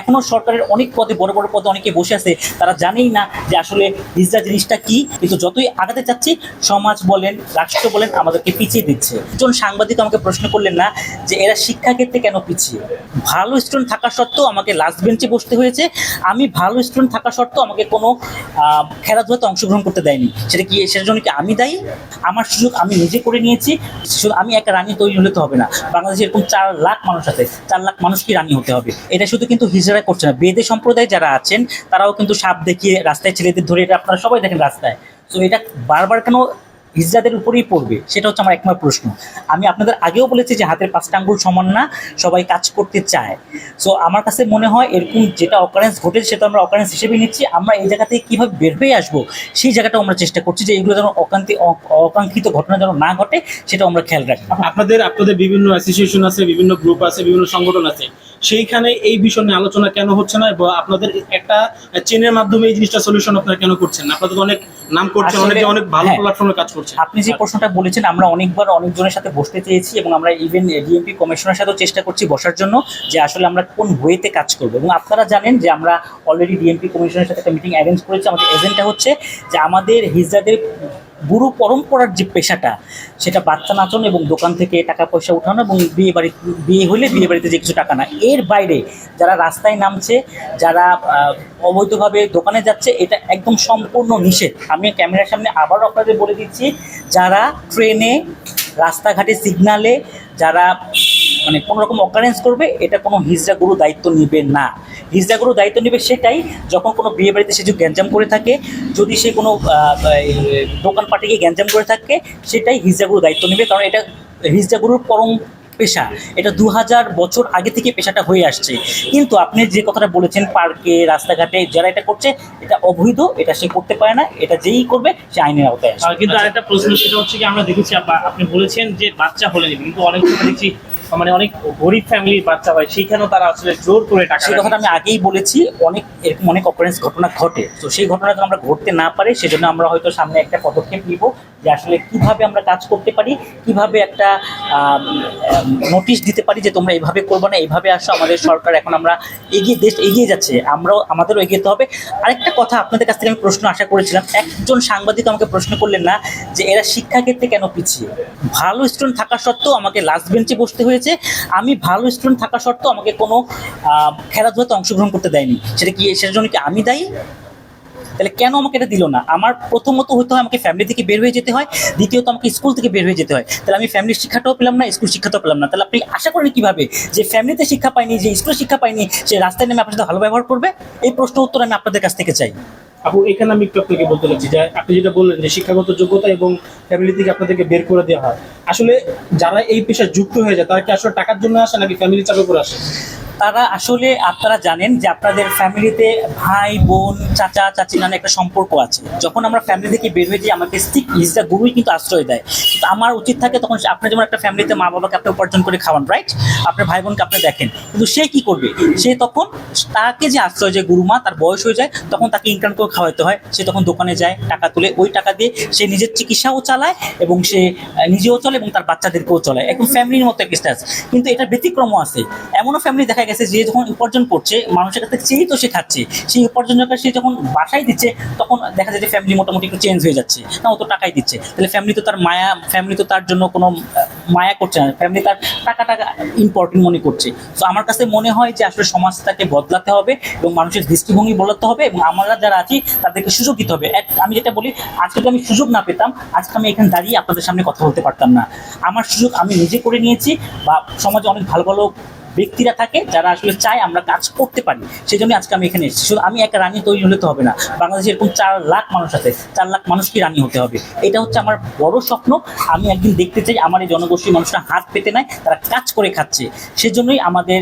এখনও সরকারের অনেক পদে, বড় বড় পদে অনেকে বসে আছে, তারা জানেই না যে আসলে হিজড়া জিনিসটা কি। কিন্তু যতই আগাতে চাচ্ছি, সমাজ বলেন, রাষ্ট্র বলেন, আমাদেরকে পিছিয়ে দিচ্ছে। একজন সাংবাদিক আমাকে প্রশ্ন করলেন না যে এরা শিক্ষা ক্ষেত্রে কেন পিছিয়ে? ভালো স্টুডেন্ট থাকা সত্ত্বেও আমাকে লাস্ট বেঞ্চে বসতে হয়েছে। আমি ভালো স্টুডেন্ট থাকা সত্ত্বেও আমাকে কোনো খেলাধুলাতে অংশগ্রহণ করতে দেয়নি। সেটা কি, সেটার জন্য কি আমি দায়ী? আমার সুযোগ আমি নিজে করে নিয়েছি। শুধু আমি একটা রানী তৈরি হলে তো হবে না। বাংলাদেশে এরকম চার লাখ মানুষ আছে। চার লাখ মানুষ কি রানী হতে হবে। এটা শুধু কিন্তু হিজড়া করছে না। বেদে সম্প্রদায় যারা আছেন, তারাও কিন্তু সাপ দেখিয়ে রাস্তায় ছেলেদের ধরে এটা আপনারা সবাই দেখেন রাস্তায়। তো এটা বারবার কেন হিজড়াদের উপরেই পড়বে? সেটা হচ্ছে আমার একমাত্র প্রশ্ন। আমি আপনাদের আগেও বলেছি যে হাতের পাঁচটা আঙ্গুল সমান না, সবাই কাজ করতে চায়। সো আমার কাছে মনে হয় এরকম যেটা অকারেন্স ঘটেছে, সেটা আমরা অকারেন্স হিসেবে নিচ্ছি। আমরা এই জায়গা থেকে কীভাবে বের হয়ে আসব, সেই জায়গাটাও আমরা চেষ্টা করছি যে এগুলো যেন অকান্তি অকাঙ্ক্ষিত ঘটনা যেন না ঘটে সেটা আমরা খেয়াল রাখি। আপনাদের আপনাদের বিভিন্ন অ্যাসোসিয়েশন আছে, বিভিন্ন গ্রুপ আছে, বিভিন্ন সংগঠন আছে। সেইখানে এই বিষয় নিয়ে আলোচনা কেন হচ্ছে না এবং আপনাদের একটা চেনের মাধ্যমে এই জিনিসটা সলিউশন আপনারা কেন করছেন না? আপনাদের অনেক নাম করছে অনেকে অনেক ভালো। প্ল্যাটফর্মে কাজ করছে। আপনি যে প্রশ্নটা বলেছেন আমরা অনেকবার অনেকজনের সাথে বসতে চেয়েছি এবং আমরা ইভেন ডিএমপি কমিশনের সাথেও চেষ্টা করছি বসার জন্য যে আসলে আমরা কোন ওয়েতে কাজ করব। এবং আপনারা জানেন যে আমরা অলরেডি ডিএমপি কমিশনের সাথে একটা মিটিং অ্যারেঞ্জ করেছি। আমাদের এজেন্টটা হচ্ছে যে আমাদের হিজড়াদের গুরু পরম্পরার যে পেশাটা, সেটা বাচ্চা নাচন এবং দোকান থেকে টাকা পয়সা উঠানো এবং বিয়ে বাড়ি, বিয়ে হলে বিয়ে বাড়িতে যে কিছু টাকা না, এর বাইরে যারা রাস্তায় নামছে, যারা অবৈধভাবে দোকানে যাচ্ছে, এটা একদম সম্পূর্ণ নিষেধ। আমি ক্যামেরার সামনে আবারও আপনাদের বলে দিচ্ছি, যারা ট্রেনে, রাস্তাঘাটে সিগনালে যারা মানে কোনো রকম অকারেন্স করবে, এটা কোনো হিজড়া গুরু দায়িত্ব নেবে না। হিজড়া গুরু দায়িত্ব নেবে সেটাই যখন কোনো বিয়ে বাড়িতে সে যদি গ্যাঞ্জাম করে থাকে, যদি সে কোনো দোকানপাটে গিয়ে গ্যাঞ্জাম করে থাকে, সেটাই হিজড়া গুরু দায়িত্ব নেবে। কারণ এটা হিজড়া গুরুর পরম পেশা। এটা দু হাজার বছর আগে থেকে পেশাটা হয়ে আসছে। কিন্তু আপনি যে কথাটা বলেছেন, পার্কে, রাস্তাঘাটে, যারা এটা করছে, এটা অবৈধ, এটা সে করতে পারে না, এটা যেই করবে, সে আইনের আওতায় আর কিন্তু আরেকটা প্রশ্ন, সেটা হচ্ছে কি, আমরা দেখেছি, আপা- আপনি বলেছেন যে বাচ্চা হলে কিন্তু অনেক দেখছি মানে অনেক গরিব ফ্যামিলির বাচ্চা হয় সেখানেও তারা আসলে জোর করে টাকা সেই কথাটা আমি আগেই বলেছি অনেক এরকম অনেক অকারেন্স ঘটনা ঘটে। তো সেই ঘটনা আমরা ঘটতে না পারি সেজন্য আমরা হয়তো সামনে একটা পদক্ষেপ নিব যে আসলে কীভাবে আমরা কাজ করতে পারি কীভাবে একটা নোটিশ দিতে পারি যে তোমরা এইভাবে করব না এইভাবে আসো আমাদের সরকার এখন আমরা এগিয়ে দেশ এগিয়ে যাচ্ছে আমরাও আমাদেরও এগিয়ে যেতে হবে। আরেকটা কথা আপনাদের কাছ থেকে আমি প্রশ্ন আশা করেছিলাম একজন সাংবাদিক আমাকে প্রশ্ন করলেন না যে এরা শিক্ষাক্ষেত্রে কেন পিছিয়ে? ভালো স্টুডেন্ট থাকা সত্ত্বেও আমাকে লাস্ট বেঞ্চে বসতে হয়েছে। আমি ভালো স্টুডেন্ট থাকা সত্ত্বেও আমাকে কোনো খেলাধুলাতে অংশগ্রহণ করতে দেয়নি। সেটা কি, সেটার জন্য কি আমি দায়ী? তাহলে কেন আমাকে এটা দিল না? আমার প্রথমত হতে হয় আমাকে ফ্যামিলি থেকে বের হয়ে যেতে হয়, দ্বিতীয়ত আমাকে স্কুল থেকে বের হয়ে যেতে হয়। তাহলে আমি ফ্যামিলির শিক্ষাটাও পেলাম না স্কুল শিক্ষাটাও পেলাম না। তাহলে আপনি আশা করেন কীভাবে যে ফ্যামিলিতে শিক্ষা পাইনি, যে স্কুলে শিক্ষা পাইনি, সে রাস্তায় নেমে আপনার সাথে ভালো ব্যবহার করবে? এই প্রশ্ন উত্তর আমি আপনাদের কাছ থেকে চাই। আপু, এখানে আমি একটু আপনাকে বলতে চাচ্ছি যে আপনি যেটা বললেন যে শিক্ষাগত যোগ্যতা এবং ফ্যামিলি থেকে আপনাদেরকে বের করে দেওয়া হয়, আসলে যারা এই পেশায় যুক্ত হয়ে যায়, তারা কি আসলে টাকার জন্য আসে নাকি ফ্যামিলি চাপে করে আসে? তারা আসলে আপনারা জানেন যে আপনাদের ফ্যামিলিতে ভাই, বোন, চাচা, চাচি নামে একটা সম্পর্ক আছে। যখন আমরা ফ্যামিলি থেকে বের হয়ে যাই, আমাকে স্টিক ইজটা গুরুই কিন্তু আশ্রয় দেয়। কিন্তু আমার উচিত থাকে তখন আপনার যেমন একটা ফ্যামিলিতে মা বাবাকে আপনি উপার্জন করে খাওয়ান রাইট আপনার ভাই বোনকে আপনি দেখেন। কিন্তু সে কি করবে? সে তখন তাকে যে আশ্রয় যে গুরুমা, তার বয়স হয়ে যায়, তখন তাকে ইনকাম খাওয়াতে হয়, সে তখন দোকানে যায়, টাকা তুলে ওই টাকা দিয়ে সে নিজের চিকিৎসাও চালায় এবং সে নিজেও চলে এবং তার বাচ্চাদেরকেও চলে। এখন ফ্যামিলির মতো একটা স্ট্যাটাস কিন্তু এটা ব্যতিক্রমও আছে। এমনও ফ্যামিলি দেখা গেছে যে যখন উপার্জন করছে, মানুষের কাছে চেয়েই তো সে খাচ্ছে। সেই উপার্জনটা সে যখন বাসায় দিচ্ছে, তখন দেখা যায় যে ফ্যামিলি মোটামুটি একটু চেঞ্জ হয়ে যাচ্ছে। না, ও তো টাকাই দিচ্ছে। তাহলে ফ্যামিলি তো তার মায়া ফ্যামিলি তো তার জন্য কোনো মায়া করছে না। ফ্যামিলি তার টাকা টাকা ইম্পর্টেন্ট মনে করছে। তো আমার কাছে মনে হয় যে আসলে সমাজটাকে বদলাতে হবে এবং মানুষের দৃষ্টিভঙ্গি বদলাতে হবে এবং আমরা যারা আছি তাদেরকে সুযোগ দিতে হবে। আমি যেটা বলি, আজকে যদি আমি সুযোগ না পেতাম, আজকে আমি এখানে দাঁড়িয়ে আপনাদের সামনে কথা বলতে পারতাম না। আমার সুযোগ আমি নিজে করে নিয়েছি বা সমাজে অনেক ভালো ভালো ব্যক্তিরা থাকে যারা আসলে চায় আমরা কাজ করতে পারি। সেই জন্য আজকে আমি এখানে এসেছি। শুধু আমি একটা রানী তৈরি হলে তো হবে না। বাংলাদেশে এরকম চার লাখ মানুষ আছে, চার লাখ মানুষকে রানী হতে হবে। এটা হচ্ছে আমার বড় স্বপ্ন। আমি একদিন দেখতে চাই আমার এই জনগোষ্ঠীর মানুষরা হাত পেতে নেয় তারা কাজ করে খাচ্ছে। সেজন্যই আমাদের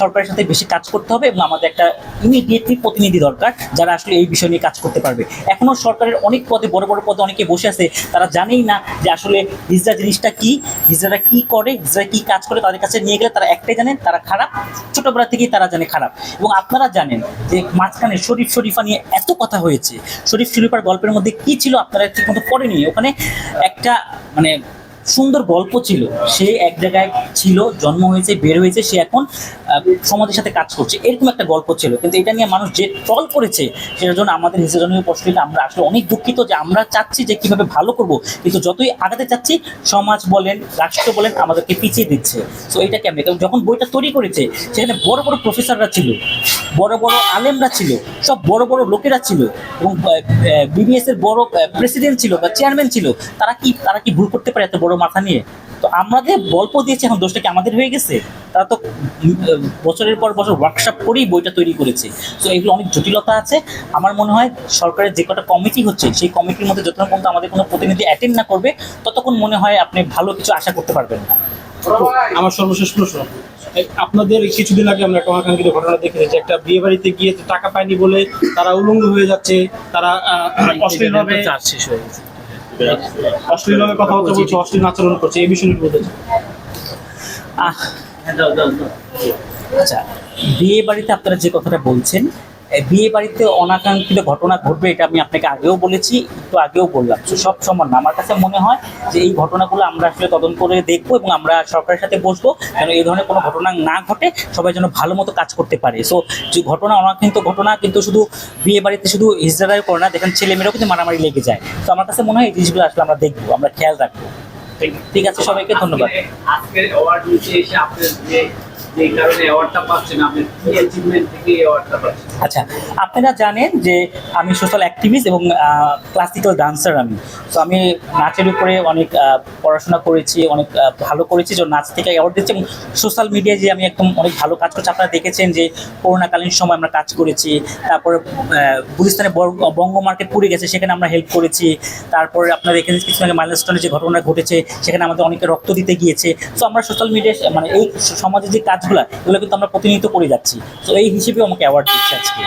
সরকারের সাথে বেশি কাজ করতে হবে এবং আমাদের একটা ইমিডিয়েটলি প্রতিনিধি দরকার যারা আসলে এই বিষয় নিয়ে কাজ করতে পারবে। এখনও সরকারের অনেক পদে, বড় বড় পদে অনেকে বসে আছে, তারা জানেই না যে আসলে হিজড়া জিনিসটা কি হিজড়ারা কি করে হিজড়া কি কাজ করে, তাদের কাছে নিয়ে গেলে তারা একটাই জানেন তারা খারাপ, ছোটবেলা থেকেই তারা জানে খারাপ। এবং আপনারা জানেন যে মাঝখানে শরীফ শরীফা নিয়ে এত কথা হয়েছে। শরীফ শরীফার গল্পের মধ্যে কি ছিল আপনারা ঠিক মতো পড়েনি ওখানে একটা মানে সুন্দর গল্প ছিল। সে এক জায়গায় ছিল, জন্ম হয়েছে, বের হয়েছে, সে এখন সমাজের সাথে কাজ করছে। এরকম একটা গল্প ছিল। কিন্তু এটা নিয়ে মানুষ যে ট্রল করেছে, সেটার জন্য আমাদের নিজেজনীয় প্রশ্নটা আমরা আসলে অনেক দুঃখিত যে আমরা চাচ্ছি যে কীভাবে ভালো করব। কিন্তু যতই আগাতে চাচ্ছি, সমাজ বলেন, রাষ্ট্র বলেন, আমাদেরকে পিছিয়ে দিচ্ছে। তো এটা কেমন? কারণ যখন বইটা তৈরি করেছে, সেখানে বড় বড় প্রফেসররা ছিল, বড় বড় আলেমরা ছিল, সব বড় বড় লোকেরা ছিল, এবং বিবিএস এর বড় প্রেসিডেন্ট ছিল বা চেয়ারম্যান ছিল, তারা কি তারা কি ভুল করতে পারে এত বড় মাথা নিয়ে। তো আমাদের গল্প দিয়েছে এখন দোষটা কি আমাদের হয়ে গেছে? তারা তো বছরের পর বছর ওয়ার্কশপ করেই বইটা তৈরি করেছে। তো এগুলো অনেক জটিলতা আছে। আমার মনে হয় সরকারের যে কটা কমিটি হচ্ছে সেই কমিটির মধ্যে যতক্ষণ পর্যন্ত আমাদের কোনো প্রতিনিধি অ্যাটেন্ড না করবে ততক্ষণ মনে হয় আপনি ভালো কিছু আশা করতে পারবেন না। আমার সর্বশেষ প্রশ্ন। আপনাদের কিছুদিন আগে আমরা একটা অনাকাঙ্ক্ষিত ঘটনা দেখেছি যে একটা বিয়ে বাড়িতে গিয়ে টাকা পায়নি বলে তারা উলঙ্গ হয়ে যাচ্ছে তারা অশ্লীলভাবে চার্জ শেষ হয়ে গেছে। অশ্লীলভাবে বলতে বলছে অশ্লীল আচরণ করছে এই বিষয়ে বলতে চাই। আহ আচ্ছা বিয়ে বাড়িতে আপনারা যে কথাটা বলছেন বিয়ে বাড়িতে অনাকাঙ্ক্ষিত ঘটনা ঘটবে এটা আমি আপনাকে আগেও বলেছি, একটু আগেও বললাম। তো সব সমান আমার কাছে মনে হয় যে এই ঘটনাগুলো আমরা আসলে তদন্ত করে দেখব এবং আমরা সরকারের সাথে বসবো যেন এই ধরনের কোনো ঘটনা না ঘটে, সবাই যেন ভালো মতো কাজ করতে পারে। সো যে ঘটনা, অনাকাঙ্ক্ষিত ঘটনা কিন্তু শুধু বিয়ে বাড়িতে শুধু ইসরায়েল করে না, দেখেন ছেলে মেয়েরাও কিন্তু মারামারি লেগে যায়। তো আমার কাছে মনে হয় এই জিনিসগুলো আসলে আমরা দেখব, আমরা খেয়াল রাখব। ঠিক আছে, সবাইকে ধন্যবাদ। আচ্ছা আপনারা জানেন যে আমি সোশ্যাল অ্যাক্টিভিস্ট এবং ক্লাসিক্যাল ডান্সার আমি। তো আমি নাচের উপরে অনেক পড়াশোনা করেছি, অনেক ভালো করেছি, যে নাচ থেকে অ্যাওয়ার্ড দিচ্ছি এবং সোশ্যাল মিডিয়ায় যে আমি একদম অনেক ভালো কাজ করছি, আপনারা দেখেছেন যে করোনাকালীন সময় আমরা কাজ করেছি, তারপরে গুলিস্তানে বঙ্গ মার্কেট পুড়ে গেছে, সেখানে আমরা হেল্প করেছি, তারপরে আপনারা দেখেছেন কিছু আগে মাইলস্টোনে যে ঘটনা ঘটেছে, সেখানে আমাদের অনেকে রক্ত দিতে গিয়েছে। তো আমরা সোশ্যাল মিডিয়ায় মানে এই সমাজে যে কাজগুলো এগুলো কিন্তু আমরা প্রতিনিধিত্ব করে যাচ্ছি। তো এই হিসেবেও আমাকে অ্যাওয়ার্ড দিচ্ছে আজকে।